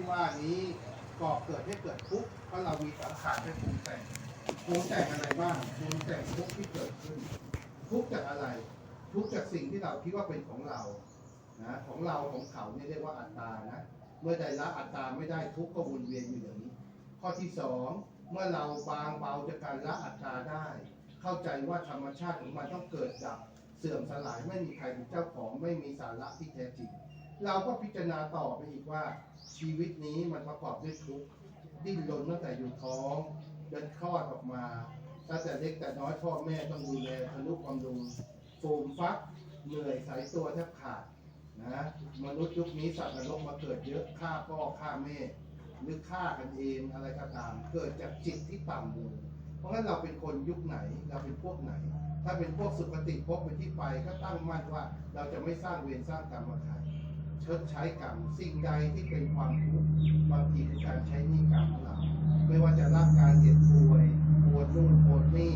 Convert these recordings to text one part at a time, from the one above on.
ที่ว่านี้ก่อเกิดให้เกิดทุกข์เพราะเรามีสังขารเป็นปรุงแต่งปรุงแต่งอะไรบ้างปรุงแต่งทุกข์ที่เกิดขึ้น ทุกข์จากอะไร ทุกข์จากสิ่งที่เราคิดว่าเป็นของเรานะของเราของเขาเนี่ยเรียกว่าอัตตานะเมื่อใดละอัตตาไม่ได้ทุกข์ก็วนเวียนอยู่อย่างนี้ ข้อที่สองเมื่อเราบางเบาจากการละอัตตาได้ เข้าใจว่าธรรมชาติของมันต้องเกิดดับเสื่อมสลายไม่มีใครเป็นเจ้าของไม่มีสาระที่แท้จริง เราก็พิจารณาต่อไปอีกว่า ชีวิตนี้มันประกอบด้วยทุกข์ดิ้นรนตั้งแต่อยู่ท้องเดินคลอดออกมาตั้งแต่เล็กแต่น้อยพ่อแม่ต้องดูแลทะนุบำรุงฟูมฟักเหนื่อยสายตัวแทบขาดนะมนุษย์ยุคนี้สัตว์นรกมาเกิดเยอะฆ่าพ่อฆ่าแม่หรือฆ่ากันเองอะไรก็ตาม เกิดจากจิตที่ต่ำลงเพราะฉะนั้นเราเป็นคนยุคไหนเราเป็นพวกไหน ถ้าเป็นพวกสุคติภพเป็นที่ไปก็ตั้งมั่นว่า เราจะไม่สร้างเวรสร้างกรรมมาใคร ชดใช้กรรมสิ่งใดที่เป็นความทุกข์บางทีคือการใช้นี้กรรมของเราไม่ว่าจะรับการเจ็บป่วยปวดนู่นปวดนี่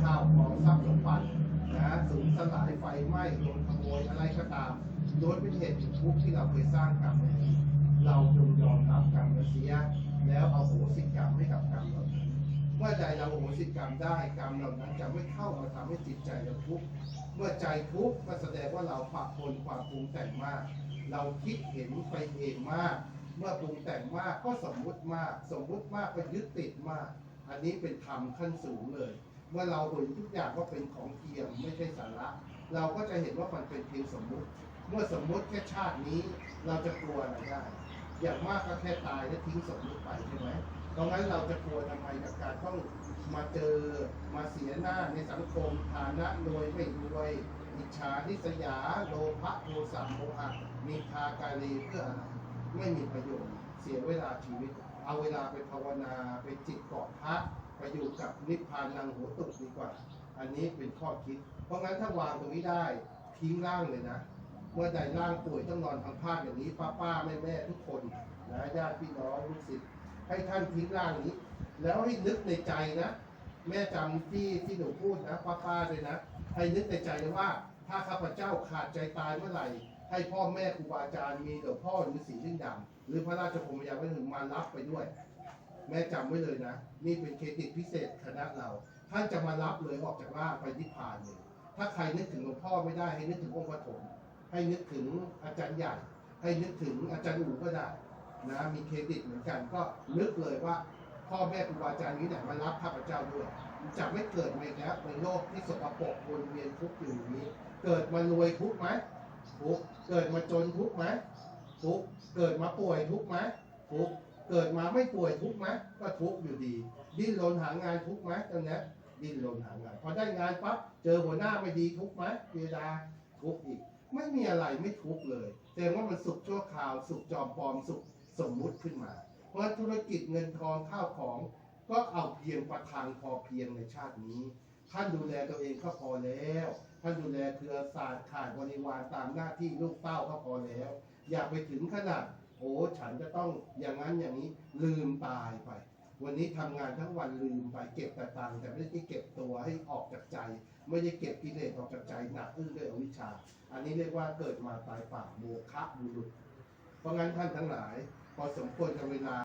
ข้าวของทรัพย์สมบัตินะสูญสลายไฟไหม้โดนขโมยอะไรก็ตามโดยเป็นเหตุถึงทุกข์ที่เราเคยสร้างกรรมไว้เราจงยอมรับกรรมนั้นเสีย แล้วเอาโหสิกรรมให้กับกรรมเหล่านั้นเมื่อใจเราโหสิกรรมได้กรรมเหล่านั้นจะไม่เข้ามาทำให้จิตใจเราทุกข์เมื่อใจทุกข์ก็แสดงว่าเราปะปนความปรุงแต่งมาก เราคิดเห็นไปเองมาก เมื่อปรุงแต่งมากก็สมมุติมาก สมมุติมากก็ยึดติดมาก อันนี้เป็นธรรมขั้นสูงเลย เมื่อเราเห็นทุกอย่างว่าเป็นของเทียมไม่ใช่สาระ เราก็จะเห็นว่ามันเป็นเพียงสมมุติ เมื่อสมมุติแค่ชาตินี้ เราจะกลัวอะไรได้ อย่างมากก็แค่ตายและทิ้งสมมุติไปใช่ไหมเพราะงั้นเราจะกลัวทำไมกับการต้องมาเจอมาเสียหน้าในสังคมฐานะรวยไม่รวย อิจฉานิสยาโลภะโทสะโมหะมีทากาลีเพื่ออะไรไม่มีประโยชน์เสียเวลาชีวิต เอาเวลาไปภาวนาไปจิตเกาะพระไปอยู่กับนิพพานังหัวตุกดีกว่า อันนี้เป็นข้อคิด เพราะงั้นถ้าวางตรงนี้ได้ทิ้งร่างเลยนะ เมื่อใดร่างป่วยต้องนอนพังผ้าอย่างนี้ ป้าป้าแม่แม่ทุกคนนะญาติพี่น้องลูกศิษย์ให้ท่านทิ้งร่างนี้ แล้วให้นึกในใจนะ แม่จำที่ที่หนูพูดนะป้าป้าเลยนะ ให้นึกในใจเลยว่า ถ้าข้าพเจ้าขาดใจตายเมื่อไหร่ ให้พ่อแม่ครูบาอาจารย์มีหลวงพ่อหรือสีลิงดำหรือพระราชพรหมยาไว้ถึงมารับไปด้วย แม่จำไว้เลยนะ นี่เป็นเครดิตพิเศษคณะเราท่านจะมารับเลยออกจากร่างไปนิพพานเลยถ้าใครนึกถึงหลวงพ่อไม่ได้ให้นึกถึงองค์ปฐม ให้นึกถึงอาจารย์ใหญ่ให้นึกถึงอาจารย์อู๋ก็ได้นะมีเครดิตเหมือนกันก็นึกเลยว่าพ่อแม่ครูบาอาจารย์นี้เนี่ยมารับข้าพเจ้าด้วยจะไม่เกิดมาแล้วในโลกที่สกปรกวนเวียนทุกข์อยู่อย่างนี้ เกิดมารวยทุกข์ไหมทุกข์เกิดมาจนทุกข์ไหมทุกข์เกิดมาป่วยทุกข์ไหมทุกข์เกิดมาไม่ป่วยทุกข์ไหมก็ทุกข์อยู่ดี ดิ้นรนหางานทุกข์ไหมตอนนี้ดิ้นรนหางานพอได้งานปั๊บเจอหัวหน้าไม่ดีทุกข์ไหมเวลาทุกข์อีก ไม่มีอะไรไม่ทุกข์เลยแสดงว่ามันสุขชั่วคราว สุขจอมปลอมสุขสมมุติขึ้นมา เพราะธุรกิจเงินทองข้าวของ ก็เอาเพียงประทังพอเพียงในชาตินี้ ท่านดูแลตัวเองก็พอแล้ว ท่านดูแลเครือสายขาดบริวารตามหน้าที่ลูกเต้าก็พอแล้ว อย่าไปถึงขนาดโอ้ฉันจะต้องอย่างนั้นอย่างนี้ลืมตายไป วันนี้ทำงานทั้งวันลืมไปเก็บแต่ตังค์แต่ไม่ได้เก็บตัวให้ออกจากใจ ไม่ได้เก็บกิเลสออกจากใจหนักอึ้งด้วยอวิชชา อันนี้เรียกว่าเกิดมาตายเปล่าโมฆะบุรุษ เพราะงั้นท่านทั้งหลาย พอสมควรกับเวลา